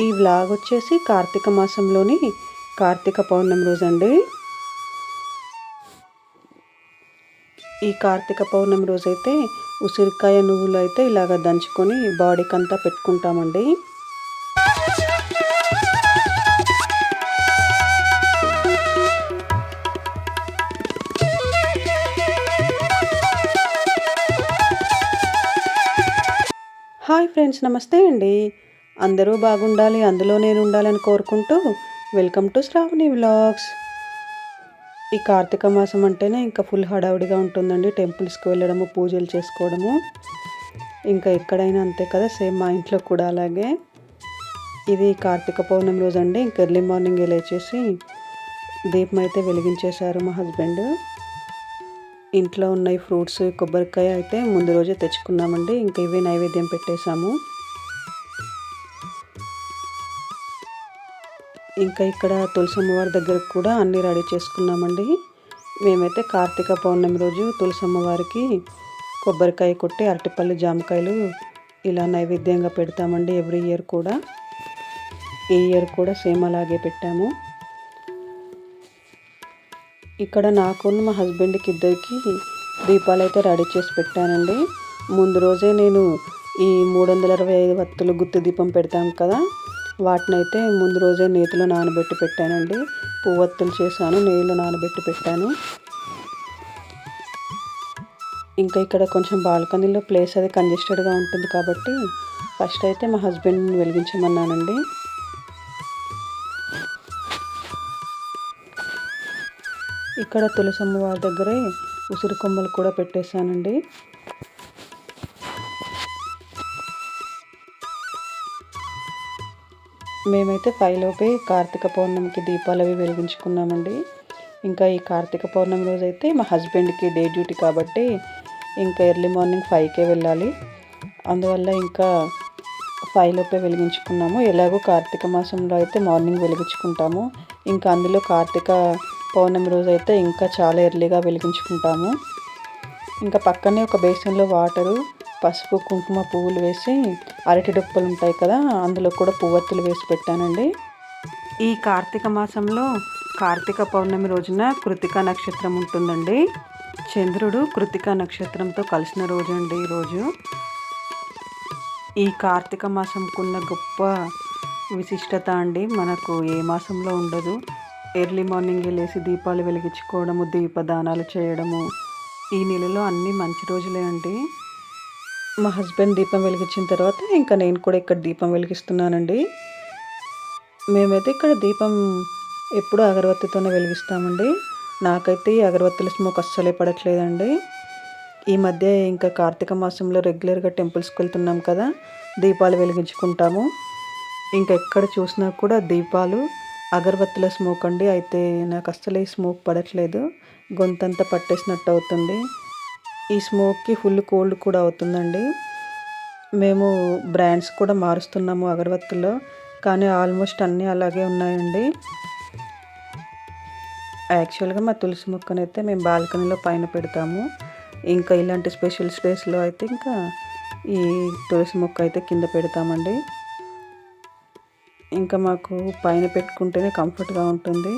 ఈ వ్లాగ్ వచ్చేసి కార్తీక మాసంలోని కార్తీక పౌర్ణమి రోజు అండి ఈ కార్తీక పౌర్ణమి రోజైతే ఉసిరికాయ నువ్వులు అయితే ఇలాగ దంచుకొని బాడీకి అంతా పెట్టుకుంటామండి. హాయ్ ఫ్రెండ్స్ నమస్తే అండి. అందరూ బాగుండాలి అందులో నేను ఉండాలని కోరుకుంటూ వెల్కమ్ టు శ్రావణి వ్లాగ్స్. ఈ కార్తీక మాసం అంటేనే ఇంకా ఫుల్ హడావుడిగా ఉంటుందండి. టెంపుల్స్కి వెళ్ళడము పూజలు చేసుకోవడము. ఇంకా ఎక్కడైనా అంతే కదా సేమ్ మా ఇంట్లో కూడా అలాగే. ఇది కార్తీక పౌర్ణమి రోజు అండి ఇంక ఎర్లీ మార్నింగ్ లేచేసి దీపం అయితే వెలిగించేశారు మా హస్బెండ్. ఇంట్లో ఉన్న ఈ ఫ్రూట్స్ కొబ్బరికాయ అయితే ముందు రోజే తెచ్చుకున్నామండి. ఇంకా ఇవి నైవేద్యం పెట్టేశాము. ఇంకా ఇక్కడ తులసమ్మవారి దగ్గర కూడా అన్నీ రెడీ చేసుకున్నామండి. మేమైతే కార్తీక పౌర్ణమి రోజు తులసమ్మవారికి కొబ్బరికాయ కొట్టి అరటిపల్లి జామకాయలు ఇలా నైవేద్యంగా పెడతామండి ఎవ్రీ ఇయర్ కూడా. ఈ ఇయర్ కూడా సేమ్ అలాగే పెట్టాము. ఇక్కడ నాకు మా హస్బెండ్కి ఇద్దరికి దీపాలు అయితే రెడీ చేసి పెట్టానండి. ముందు రోజే నేను ఈ మూడు వందల అరవై ఐదు వత్తులు గుత్తి దీపం పెడతాం కదా వాటిని అయితే ముందు రోజే నేతిలో నానబెట్టి పెట్టానండి. పువ్వత్తులు చేశాను నీళ్ళు నానబెట్టి పెట్టాను. ఇంకా ఇక్కడ కొంచెం బాల్కనీలో ప్లేస్ అది కంజెస్టెడ్గా ఉంటుంది కాబట్టి ఫస్ట్ అయితే మా హస్బెండ్ని వెలిగించమన్నానండి. ఇక్కడ తులసమ్మ వారి దగ్గరే ఉసిరి కొమ్మలు కూడా పెట్టేశానండి. మేమైతే ఫైవ్ లోపే కార్తీక పౌర్ణమికి దీపాలు అవి వెలిగించుకున్నామండి. ఇంకా ఈ కార్తీక పౌర్ణమి రోజు అయితే మా హస్బెండ్కి డే డ్యూటీ కాబట్టి ఇంకా ఎర్లీ మార్నింగ్ ఫైవ్కే వెళ్ళాలి. అందువల్ల ఇంకా ఫైవ్ లోపే వెలిగించుకున్నాము. ఎలాగో కార్తీక మాసంలో అయితే మార్నింగ్ వెలిగించుకుంటాము. ఇంకా అందులో కార్తీక పౌర్ణమి రోజు అయితే ఇంకా చాలా ఎర్లీగా వెలిగించుకుంటాము. ఇంకా పక్కనే ఒక బేసిన్లో వాటరు పసుపు కుంకుమ పువ్వులు వేసి అరటి డొప్పలు ఉంటాయి కదా అందులో కూడా పువ్వత్తులు వేసి పెట్టానండి. ఈ కార్తీక మాసంలో కార్తీక పౌర్ణమి రోజున కృతిక నక్షత్రం ఉంటుందండి. చంద్రుడు కృతిక నక్షత్రంతో కలిసిన రోజు అండి ఈరోజు ఈ కార్తీక మాసంకున్న గొప్ప విశిష్టత అండి మనకు ఏ మాసంలో ఉండదు. ఎర్లీ మార్నింగ్ లేసి దీపాలు వెలిగించుకోవడము దీపదానాలు చేయడము ఈ నెలలో అన్నీ మంచి రోజులే అండి. మా హస్బెండ్ దీపం వెలిగించిన తర్వాత ఇంకా నేను కూడా ఇక్కడ దీపం వెలిగిస్తున్నానండి. మేమైతే ఇక్కడ దీపం ఎప్పుడూ అగరబత్తితోనే వెలిగిస్తామండి. నాకైతే ఈ అగరబత్తుల స్మోక్ అస్సలే పడట్లేదండి. ఈ మధ్య ఇంకా కార్తీక మాసంలో రెగ్యులర్గా టెంపుల్స్కి వెళ్తున్నాం కదా దీపాలు వెలిగించుకుంటాము. ఇంకా ఎక్కడ చూసినా కూడా దీపాలు అగరబత్తుల స్మోక్ అండి. అయితే నాకు అస్సలు ఈ స్మోక్ పడట్లేదు. గొంతంతా పట్టేసినట్టు అవుతుంది. ఈ స్మోక్కి ఫుల్ కోల్డ్ కూడా అవుతుందండి. మేము బ్రాండ్స్ కూడా మారుస్తున్నాము అగరబత్తుల్లో కానీ ఆల్మోస్ట్ అన్నీ అలాగే ఉన్నాయండి. యాక్చువల్గా మా తులసి మొక్కనైతే మేము బాల్కనీలో పైన పెడతాము. ఇంకా ఇలాంటి స్పెషల్ స్పేస్లో అయితే ఇంకా ఈ తులసి మొక్క అయితే కింద పెడతామండి. ఇంకా మాకు పైన పెట్టుకుంటేనే కంఫర్ట్గా ఉంటుంది.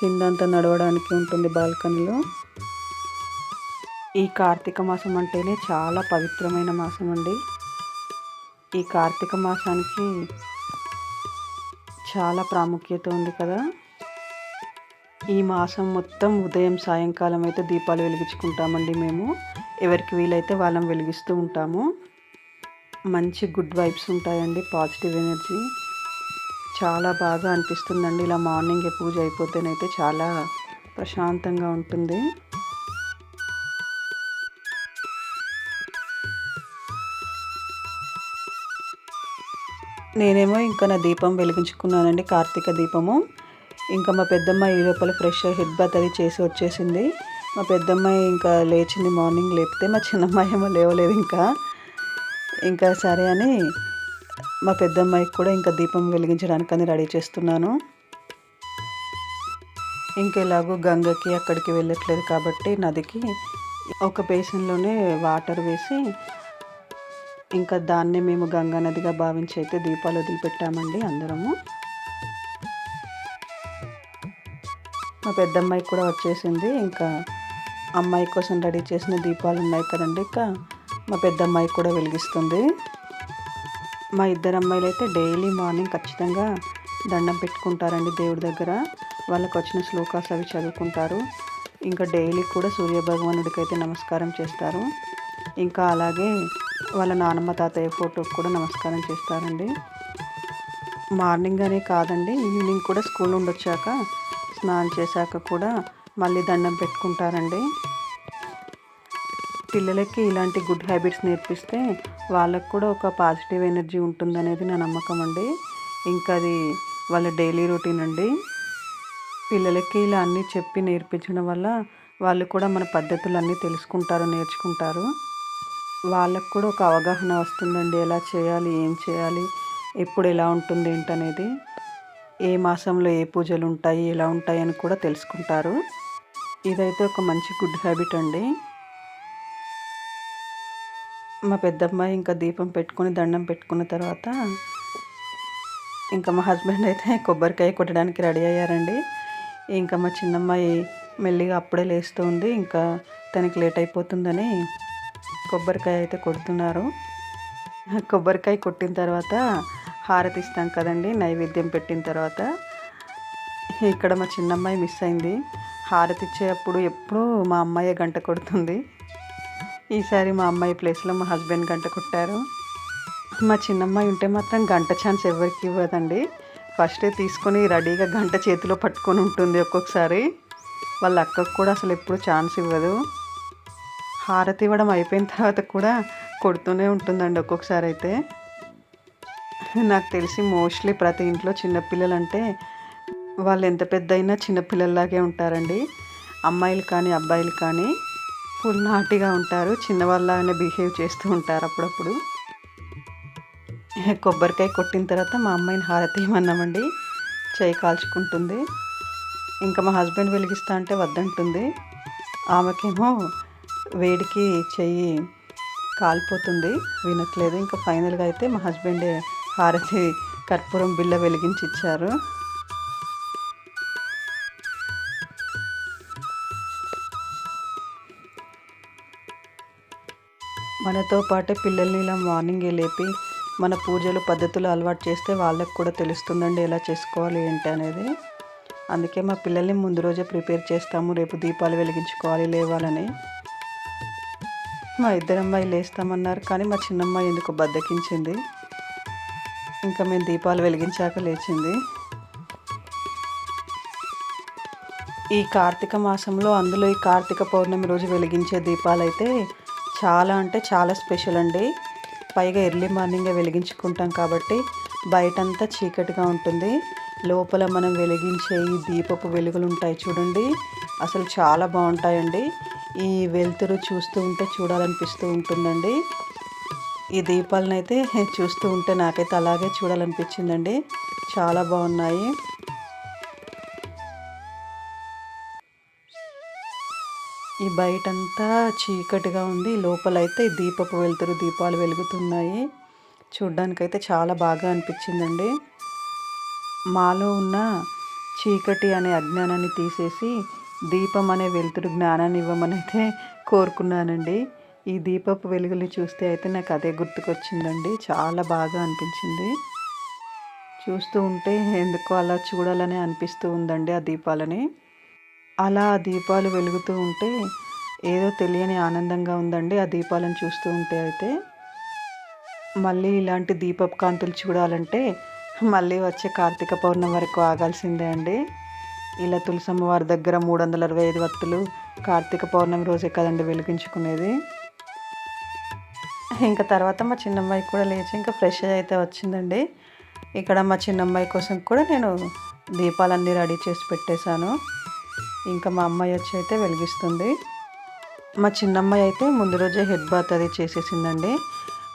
కింద అంతా నడవడానికి ఉంటుంది బాల్కనీలో. ఈ కార్తీక మాసం అంటేనే చాలా పవిత్రమైన మాసం అండి. ఈ కార్తీక మాసానికి చాలా ప్రాముఖ్యత ఉంది కదా. ఈ మాసం మొత్తం ఉదయం సాయంకాలం అయితే దీపాలు వెలిగించుకుంటామండి మేము. ఎవరికి వీలైతే వాళ్ళం వెలిగిస్తూ ఉంటాము. మంచి గుడ్ వైబ్స్ ఉంటాయండి పాజిటివ్ ఎనర్జీ. చాలా బాగా అనిపిస్తుందండి. ఇలా మార్నింగ్ పూజ అయిపోతేనైతే చాలా ప్రశాంతంగా ఉంటుంది. నేనేమో ఇంకా నా దీపం వెలిగించుకున్నానండి కార్తీక దీపము. ఇంకా మా పెద్దమ్మ ఈ లోపల ఫ్రెష్ హెడ్ బాత్ అది చేసి వచ్చేసింది. మా పెద్దమ్మాయి ఇంకా లేచింది మార్నింగ్ లేపితే మా చిన్నమ్మాయి ఏమో లేవలేదు ఇంకా. ఇంకా సరే అని మా పెద్దమ్మాయికి కూడా ఇంకా దీపం వెలిగించడానికి అని రెడీ చేస్తున్నాను. ఇంకెలాగో గంగకి అక్కడికి వెళ్ళట్లేదు కాబట్టి నదికి ఒక బేసిన్లోనే వాటర్ వేసి ఇంకా దాన్నే మేము గంగా నదిగా భావించి అయితే దీపాలు వదిలిపెట్టామండి అందరము. మా పెద్దమ్మాయి కూడా వచ్చేసింది. ఇంకా అమ్మాయి కోసం రెడీ చేసిన దీపాలు ఉన్నాయి కదండి. ఇంకా మా పెద్దమ్మాయి కూడా వెలిగిస్తుంది. మా ఇద్దరు అమ్మాయిలు అయితే డైలీ మార్నింగ్ ఖచ్చితంగా దండం పెట్టుకుంటారండి దేవుడి దగ్గర. వాళ్ళకి వచ్చిన శ్లోకాస్ అవి చదువుకుంటారు. ఇంకా డైలీ కూడా సూర్య భగవానుడికి అయితే నమస్కారం చేస్తారు. ఇంకా అలాగే వాళ్ళ నానమ్మ తాతయ్య ఫోటోకి కూడా నమస్కారం చేస్తారండి. మార్నింగ్ అనే కాదండి ఈవినింగ్ కూడా స్కూల్ నుండి వచ్చాక స్నానం చేశాక కూడా మళ్ళీ దండం పెట్టుకుంటారండి. పిల్లలకి ఇలాంటి గుడ్ హ్యాబిట్స్ నేర్పిస్తే వాళ్ళకు కూడా ఒక పాజిటివ్ ఎనర్జీ ఉంటుందనేది నా నమ్మకం అండి. ఇంకా అది వాళ్ళ డైలీ రొటీన్ అండి. పిల్లలకి ఇలా అన్నీ చెప్పి నేర్పించడం వల్ల వాళ్ళు కూడా మన పద్ధతులు అన్నీ తెలుసుకుంటారు నేర్చుకుంటారు. వాళ్ళకు కూడా ఒక అవగాహన వస్తుందండి ఎలా చేయాలి ఏం చేయాలి ఎప్పుడు ఎలా ఉంటుంది ఏంటనేది. ఏ మాసంలో ఏ పూజలు ఉంటాయి ఎలా ఉంటాయి అని కూడా తెలుసుకుంటారు. ఇదైతే ఒక మంచి గుడ్ హ్యాబిట్ అండి. మా పెద్దమ్మాయి ఇంకా దీపం పెట్టుకొని దండం పెట్టుకున్న తర్వాత ఇంకా మా హస్బెండ్ అయితే కొబ్బరికాయ కొట్టడానికి రెడీ అయ్యారండి. ఇంకా మా చిన్నమ్మాయి మెల్లిగా అప్పుడే లేస్తుంది ఇంకా తనకి లేట్ అయిపోతుందని కొబ్బరికాయ అయితే కొడుతున్నారు. కొబ్బరికాయ కొట్టిన తర్వాత హారతి ఇస్తాం కదండి నైవేద్యం పెట్టిన తర్వాత. ఇక్కడ మా చిన్నమ్మాయి మిస్ అయింది. హారతి ఇచ్చేటప్పుడు ఎప్పుడూ మా అమ్మాయి గంట కొడుతుంది. ఈసారి మా అమ్మాయి ప్లేస్లో మా హస్బెండ్ గంట కొట్టారు. మా చిన్నమ్మాయి ఉంటే మాత్రం గంట ఛాన్స్ ఎవరికి ఇవ్వదండి. ఫస్టే తీసుకొని రెడీగా గంట చేతిలో పట్టుకొని ఉంటుంది ఒక్కొక్కసారి. వాళ్ళ అక్కకు కూడా అసలు ఎప్పుడు ఛాన్స్ ఇవ్వదు. హారతి ఇవ్వడం అయిపోయిన తర్వాత కూడా కొడుతూనే ఉంటుందండి ఒక్కొక్కసారి అయితే. నాకు తెలిసి మోస్ట్లీ ప్రతి ఇంట్లో చిన్నపిల్లలు అంటే వాళ్ళు ఎంత పెద్ద అయినా చిన్నపిల్లల్లాగే ఉంటారండి. అమ్మాయిలు కానీ అబ్బాయిలు కానీ ఫుల్ నాటిగా ఉంటారు చిన్నవాళ్ళనే బిహేవ్ చేస్తూ ఉంటారు అప్పుడప్పుడు. కొబ్బరికాయ కొట్టిన తర్వాత మా అమ్మాయిని హారతి ఇవ్వన్నామండి చేయి కాల్చుకుంటుంది. ఇంకా మా హస్బెండ్ వెలిగిస్తా అంటే వద్దంటుంది. ఆమెకేమో వేడికి చెయ్యి కాలిపోతుంది. వినట్లేదు. ఇంకా ఫైనల్గా అయితే మా హస్బెండ్ హారతి కర్పూరం బిల్ల వెలిగించి ఇచ్చారు మనతో పాటే పిల్లల్ని ఇలా మార్నింగే లేపి మన పూజలు పద్ధతులు అలవాటు చేస్తే వాళ్ళకు కూడా తెలుస్తుందండి ఎలా చేసుకోవాలి ఏంటి అనేది. అందుకే మా పిల్లల్ని ముందు రోజే ప్రిపేర్ చేస్తాము. రేపు దీపాలు వెలిగించుకోవాలి లేవాలని. మా ఇద్దరమ్మాయి లేస్తామన్నారు కానీ మా చిన్నమ్మాయి ఎందుకు బద్దకించింది. ఇంకా మేము దీపాలు వెలిగించాక లేచింది. ఈ కార్తీక మాసంలో అందులో ఈ కార్తీక పౌర్ణమి రోజు వెలిగించే దీపాలు అయితే చాలా అంటే చాలా స్పెషల్ అండి. పైగా ఎర్లీ మార్నింగే వెలిగించుకుంటాం కాబట్టి బయటంతా చీకటిగా ఉంటుంది. లోపల మనం వెలిగించే ఈ దీపపు వెలుగులు ఉంటాయి చూడండి. అసలు చాలా బాగుంటాయండి. ఈ వెలుతురు చూస్తూ ఉంటే చూడాలనిపిస్తూ ఉంటుందండి. ఈ దీపాలను అయితే చూస్తూ ఉంటే నాకైతే అలాగే చూడాలనిపించిందండి. చాలా బాగున్నాయి. ఈ బయటంతా చీకటిగా ఉంది. లోపలైతే దీపపు వెలుతురు దీపాలు వెలుగుతున్నాయి. చూడ్డానికైతే చాలా బాగా అనిపించిందండి. మాలో ఉన్న చీకటి అనే అజ్ఞానాన్ని తీసేసి దీపం అనే వెలుతురు జ్ఞానాన్ని ఇవ్వమని అయితే కోరుకున్నానండి. ఈ దీపపు వెలుగులు చూస్తే అయితే నాకు అదే గుర్తుకొచ్చిందండి. చాలా బాగా అనిపించింది. చూస్తూ ఉంటే ఎందుకో అలా చూడాలని అనిపిస్తూ ఉందండి ఆ దీపాలని. అలా ఆ దీపాలు వెలుగుతూ ఉంటే ఏదో తెలియని ఆనందంగా ఉందండి ఆ దీపాలను చూస్తూ ఉంటే అయితే. మళ్ళీ ఇలాంటి దీపపు కాంతులు చూడాలంటే మళ్ళీ వచ్చే కార్తీక పౌర్ణమి వరకు ఆగాల్సిందే అండి. ఇలా తులసమ్మ వారి దగ్గర మూడు వందల అరవై ఐదు వత్తులు కార్తీక పౌర్ణమి రోజే కదండి వెలిగించుకునేది. ఇంకా తర్వాత మా చిన్నమ్మాయి కూడా లేచి ఇంకా ఫ్రెష్ అయితే వచ్చిందండి. ఇక్కడ మా చిన్నమ్మాయి కోసం కూడా నేను దీపాలన్నీ రెడీ చేసి పెట్టేశాను. ఇంకా మా అమ్మాయి వచ్చి అయితే వెలిగిస్తుంది. మా చిన్నమ్మాయి అయితే ముందు రోజే హెడ్ బాత్ అది చేసేసిందండి.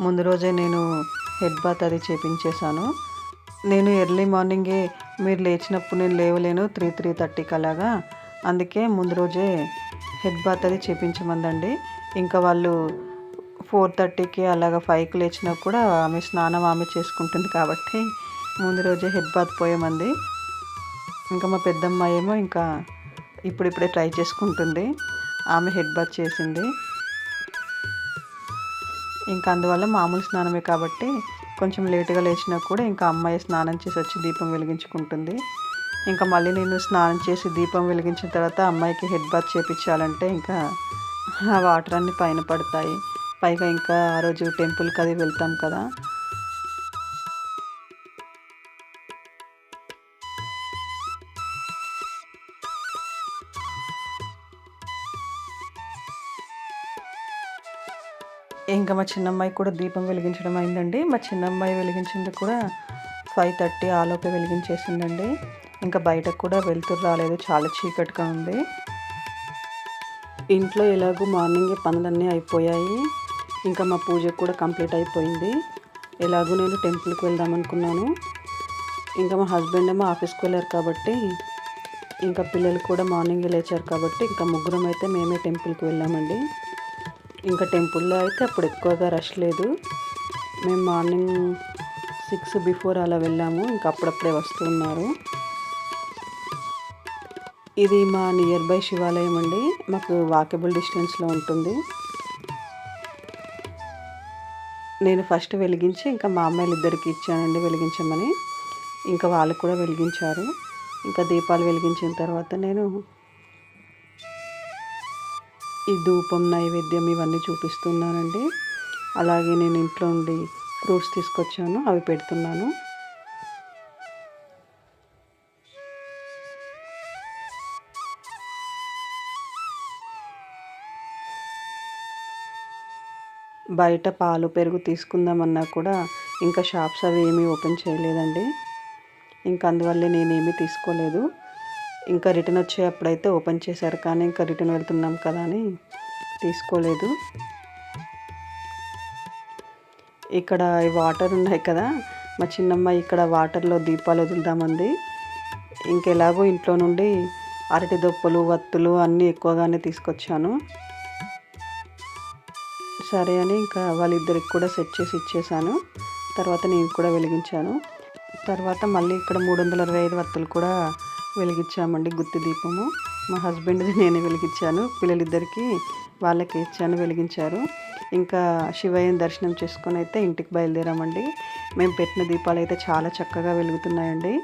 ముందు రోజే నేను హెడ్ బాత్ అది చేపించేశాను. నేను ఎర్లీ మార్నింగే మీరు లేచినప్పుడు నేను లేవలేను. త్రీ త్రీ థర్టీకి అలాగా. అందుకే ముందు రోజే హెడ్ బాత్ అది చేపించమందండి. ఇంకా వాళ్ళు ఫోర్ థర్టీకి అలాగ ఫైవ్కి లేచినా కూడా ఆమె స్నానం ఆమె చేసుకుంటుంది కాబట్టి ముందు రోజే హెడ్ బాత్ పోయామంది. ఇంకా మా పెద్దమ్మ ఏమో ఇంకా ఇప్పుడిప్పుడే ట్రై చేసుకుంటుంది. ఆమె హెడ్ బాత్ చేసింది. ఇంకా అందువల్ల మామూలు స్నానమే కాబట్టి కొంచెం లేటుగా లేచినా కూడా ఇంకా అమ్మాయి స్నానం చేసి వచ్చి దీపం వెలిగించుకుంటుంది. ఇంకా మళ్ళీ నేను స్నానం చేసి దీపం వెలిగించిన తర్వాత అమ్మాయికి హెడ్ బాత్ చేపించాలంటే ఇంకా ఆ వాటర్ అన్నీ పైన పడతాయి. పైగా ఇంకా ఆ రోజు టెంపుల్కి అది వెళ్తాం కదా. ఇంకా మా చిన్నమ్మాయి కూడా దీపం వెలిగించడం అయిందండి. మా చిన్నమ్మాయి వెలిగించింది కూడా ఫైవ్ థర్టీ ఆలోపే వెలిగించేసిందండి. ఇంకా బయటకు కూడా వెళ్తురు రాలేదు. చాలా చీకటిగా ఉంది. ఇంట్లో ఎలాగో మార్నింగే పనులన్నీ అయిపోయాయి. ఇంకా మా పూజ కూడా కంప్లీట్ అయిపోయింది. ఎలాగో నేను టెంపుల్కి వెళ్దాం అనుకున్నాను. ఇంకా మా హస్బెండ్ ఏమో ఆఫీస్కి వెళ్ళారు కాబట్టి ఇంకా పిల్లలు కూడా మార్నింగే లేచారు కాబట్టి ఇంకా ముగ్గురం అయితే మేమే టెంపుల్కి వెళ్ళామండి. ఇంకా టెంపుల్లో అయితే అప్పుడు ఎక్కువగా రష్ లేదు. మేము మార్నింగ్ సిక్స్ బిఫోర్ అలా వెళ్ళాము. ఇంకా అప్పుడప్పుడే వస్తున్నారు ఇది మా నియర్ బై శివాలయం అండి. మాకు వాకబుల్ డిస్టెన్స్లో ఉంటుంది. నేను ఫస్ట్ వెలిగించి ఇంకా మా అమ్మాయిలు ఇద్దరికి ఇచ్చానండి వెలిగించమని. ఇంకా వాళ్ళు కూడా వెలిగించారు. ఇంకా దీపాలు వెలిగించిన తర్వాత నేను ఈ ధూపం నైవేద్యం ఇవన్నీ చూపిస్తున్నానండి. అలాగే నేను ఇంట్లో ఉండి ఫ్రూట్స్ తీసుకొచ్చాను అవి పెడుతున్నాను. బయట పాలు పెరుగు తీసుకుందామన్నా కూడా ఇంకా షాప్స్ అవి ఏమీ ఓపెన్ చేయలేదండి. ఇంకా అందువల్లే నేనేమీ తీసుకోలేదు. ఇంకా రిటర్న్ వచ్చేటప్పుడైతే ఓపెన్ చేశారు కానీ ఇంకా రిటర్న్ వెళ్తున్నాం కదా అని తీసుకోలేదు. ఇక్కడ ఈ వాటర్ ఉన్నాయి కదా మా చిన్నమ్మ ఇక్కడ వాటర్లో దీపాలు వదులుదామంది. ఇంకెలాగో ఇంట్లో నుండి అరటి దొప్పలు వత్తులు అన్నీ ఎక్కువగానే తీసుకొచ్చాను. సరే అని ఇంకా వాళ్ళిద్దరికి కూడా సెట్ చేసి ఇచ్చేసాను. తర్వాత నేను కూడా వెలిగించాను. తర్వాత మళ్ళీ ఇక్కడ మూడు వందల అరవై ఐదు వత్తులు కూడా వెలిగించామండి గుత్తి దీపము. మా హస్బెండ్ది నేనే వెలిగించాను. పిల్లలిద్దరికి వాళ్ళకి ఇచ్చాను వెలిగించారు. ఇంకా శివయ్యని దర్శనం చేసుకొని అయితే ఇంటికి బయలుదేరామండి. మేము పెట్టిన దీపాలు అయితే చాలా చక్కగా వెలుగుతున్నాయండి.